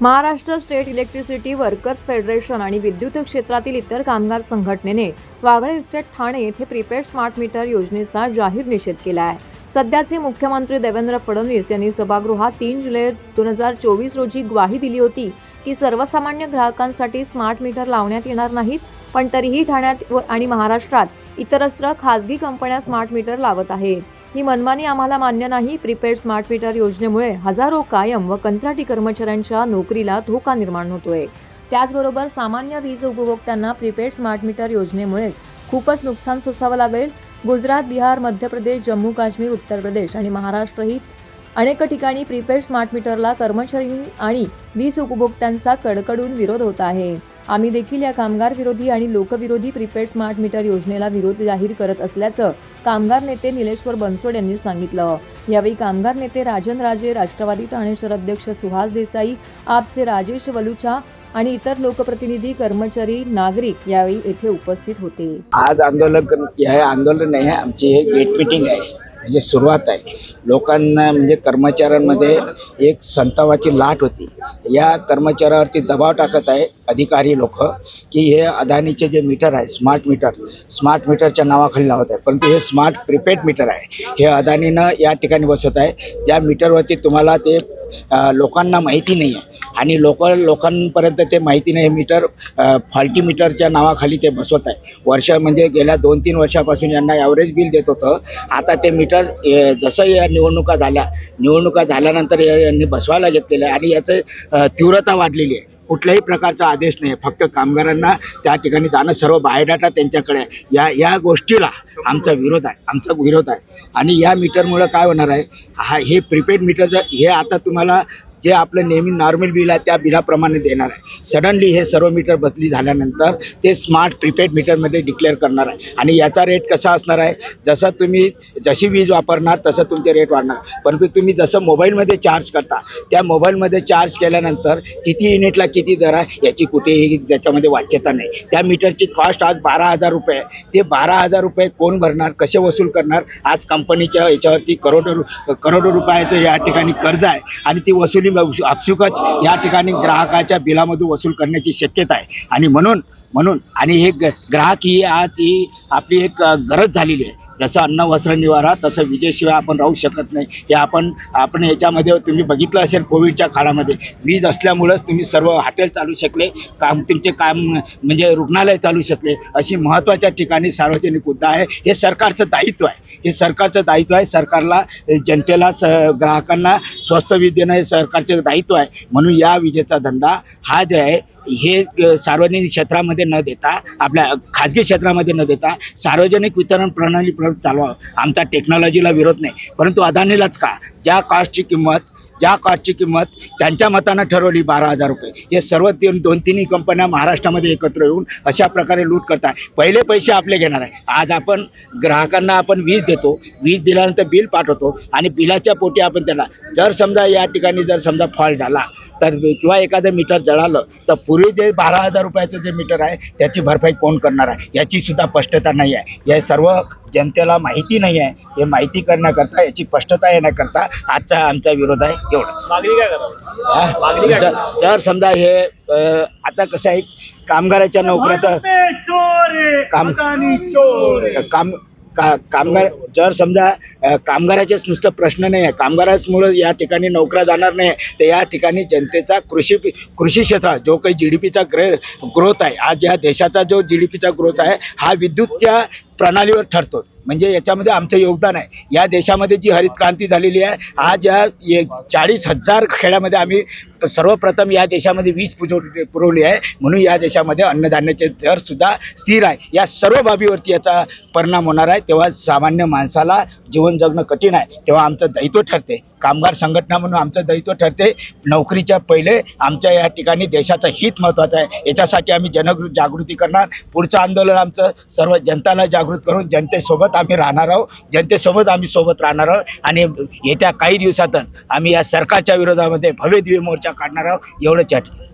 Maharashtra state electricity workers federation आणि विद्युत क्षेत्रातील इतर कामगार संघटनेने वाघळे इस्टेट ठाणे येथे प्रीपेड स्मार्ट मीटर योजनेचा जाहीर निषेध केला आहे सध्याचे मुख्यमंत्री देवेंद्र फडणवीस यांनी सभागृहात तीन जुलै दोन हजार चोवीस रोजी ग्वाही दिली होती की सर्वसामान्य ग्राहकांसाठी स्मार्ट मीटर लावण्यात येणार नाहीत पण तरीही ठाण्यात व- आणि महाराष्ट्रात इतरत्र खासगी कंपन्या स्मार्ट मीटर लावत आहेत. ही मनमानी आम्हाला मान्य नाही. प्रीपेड स्मार्ट मीटर योजनेमुळे हजारो कायम व कंत्राटी कर्मचाऱ्यांच्या नोकरीला धोका निर्माण होतोय. त्याचबरोबर सामान्य वीज उपभोक्त्यांना प्रीपेड स्मार्ट मीटर योजनेमुळेच खूपच नुकसान सोसावं लागेल. गुजरात बिहार मध्य प्रदेश जम्मू काश्मीर उत्तर प्रदेश आणि महाराष्ट्रही अनेक ठिकाणी प्रीपेड स्मार्ट मीटरला कर्मचारी आणि वीज उपभोक्त्यांचा कडकडून विरोध होत आहे. आम्ही देखील या कामगार विरोधी आणि लोकविरोधी प्रीपेड स्मार्ट मीटर योजनेला विरोध जाहीर करत असल्याचं कामगार नेते निलेश्वर बनसोड यांनी सांगितलं. यावेळी कामगार नेते राजन राजे राष्ट्रवादी ठाणे अध्यक्ष सुहास देसाई आपचे राजेश वलुचा आणि इतर लोकप्रतिनिधी कर्मचारी नागरिक यावेळी येथे उपस्थित होते. आज आंदोलन आंदोलन नाही आमची हे गेट मिटिंग आहे. म्हणजे सुरुवात आहे. लोकांना म्हणजे कर्मचाऱ्यांमध्ये एक संतावाची लाट होती. या कर्मचाऱ्यावरती दबाव टाकत आहे अधिकारी लोक की हे अदानीचे जे मीटर आहे स्मार्ट मीटर स्मार्ट मीटरच्या नावाखाली लावत आहे. परंतु हे स्मार्ट प्रिपेड मीटर आहे. हे अदानीनं या ठिकाणी बसत आहे. ज्या मीटरवरती तुम्हाला ते लोकांना माहिती नाही आहे आणि लोक लोकांपर्यंत ते माहिती नाही. हे मीटर फॉल्टी मीटरच्या नावाखाली ते बसवत आहे. वर्ष म्हणजे गेल्या दोन तीन वर्षापासून यांना ॲव्हरेज बिल देत होतं. आता ते मीटर जसं या निवडणुका झाल्या निवडणुका झाल्यानंतर यांनी बसवायला घेतलेलं आहे आणि याचं तीव्रता वाढलेली आहे. कुठल्याही प्रकारचा आदेश नाही फक्त कामगारांना त्या ठिकाणी जाणं सर्व बायोडाटा त्यांच्याकडे आहे. या या गोष्टीला आमचा विरोध आहे. आमचा विरोध आहे. आणि या मीटरमुळं काय होणार आहे? हा हे प्रीपेड मीटर हे आता तुम्हाला जे आपलं नेहमी नॉर्मल बिल आहे त्या बिलाप्रमाणे देणार आहे. सडनली हे सर्व मीटर बदली झाल्यानंतर ते स्मार्ट प्रीपेड मीटरमध्ये डिक्लेअर करणार आहे. आणि याचा रेट कसा असणार आहे? जसं तुम्ही जशी वीज वापरणार तसं तुमचे रेट वाढणार. परंतु तुम्ही जसं मोबाईलमध्ये चार्ज करता त्या मोबाईलमध्ये चार्ज केल्यानंतर किती युनिटला किती दर आहे याची कुठेही त्याच्यामध्ये वाच्यता नाही. त्या मीटरची कॉस्ट आज बारा हजार रुपये ते बारा हजार रुपये कोण भरणार कसे वसूल करणार आज कंपनीच्या याच्यावरती करोडो करोडो रुपयाचं या ठिकाणी कर्ज आहे. आणि ती वसुली आपसुकच या ठिकाणी ग्राहकाच्या बिलामधून वसूल करण्याची शक्यता आहे. आणि म्हणून म्हणून आणि हे ग्राहक ही आज ही आपली एक गरज झालेली आहे. जसं अन्न वस्त्र निवारा तसं विजेशिवाय आपण राहू शकत नाही. हे आपण आपण याच्यामध्ये तुम्ही बघितलं असेल कोविडच्या काळामध्ये. वीज असल्यामुळंच तुम्ही सर्व हॉटेल चालू शकले काम तुमचे काम म्हणजे रुग्णालय चालू शकले. अशी महत्त्वाच्या ठिकाणी सार्वजनिक मुद्दा आहे. हे सरकारचं दायित्व आहे. हे सरकारचं दायित्व आहे. सरकारला जनतेला स ग्राहकांना स्वस्त वीज देणं हे सरकारचं दायित्व आहे. म्हणून या विजेचा धंदा हा जे आहे हे सार्वजनिक क्षेत्रामध्ये न देता आपल्या खाजगी क्षेत्रामध्ये न देता सार्वजनिक वितरण प्रणाली चालवावं आमचा टेक्नॉलॉजीला विरोध नाही. परंतु अदानीलाच का? ज्या कॉस्टची किंमत ज्या कॉस्टची किंमत त्यांच्या मतानं ठरवली बारा हजार रुपये. हे सर्व तीन दोन तिन्ही कंपन्या महाराष्ट्रामध्ये एकत्र येऊन अशा प्रकारे लूट करतात. पहिले पैसे आपले घेणार आहे. आज आपण ग्राहकांना आपण वीज देतो. वीज दिल्यानंतर बिल पाठवतो आणि बिलाच्या पोटी आपण त्याला जर समजा या ठिकाणी जर समजा फॉल्ट झाला तर किंवा एखादं मीटर जळालं तर पूर्वी जे बारा हजार रुपयाचं जे मीटर आहे त्याची भरपाई कोण करणार आहे? याची सुद्धा स्पष्टता नाही आहे. या सर्व जनतेला माहिती नाही आहे. हे माहिती करण्याकरता याची स्पष्टता येण्याकरता आजचा आमचा विरोध आहे. एवढंच. मागणी काय करणार? मागणी काय जर समजा हे आता कसं आहे कामगाराच्या नोकऱ्या तर काम काम का कामगार जर समजा कामगाराचेच नुसतं प्रश्न नाही आहे कामगाराचमुळं या ठिकाणी नोकऱ्या जाणार नाही तर या ठिकाणी जनतेचा कृषी कृषी क्षेत्रात जो काही जी डी पीचा ग्रे ग्रोथ आहे आज या देशाचा जो जी डी पीचा ग्रोथ आहे हा विद्युतच्या प्रणालीवर ठरतो. म्हणजे याच्यामध्ये आमचं योगदान आहे. या देशामध्ये जी हरित क्रांती झालेली आहे आज या चाळीस हजार खेड्यामध्ये आम्ही सर्वप्रथम या देशामध्ये वीज पुरवली पुरवली आहे. म्हणून या देशामध्ये अन्नधान्याचे दर सुद्धा स्थिर आहे. या सर्व बाबीवरती याचा परिणाम होणार आहे. तेव्हा सामान्य माणसाला जीवन जगणं कठीण आहे. तेव्हा आमचं दायित्व ठरते. कामगार संघटना म्हणून आमचं दायित्व ठरते. नोकरीच्या पहिले आमच्या या ठिकाणी देशाचं हित महत्त्वाचं आहे. याच्यासाठी आम्ही जनजागृती जागृती करणार. पुढचं आंदोलन आमचं सर्व जनताला जागृत करून जनतेसोबत आम्ही राहणार आहोत. जनतेसोबत आम्ही सोबत राहणार आहोत. आणि येत्या काही दिवसातच आम्ही या सरकारच्या विरोधामध्ये भव्य दिव्य मोर्चा काढणार आहोत. एवढंच या ठिकाणी.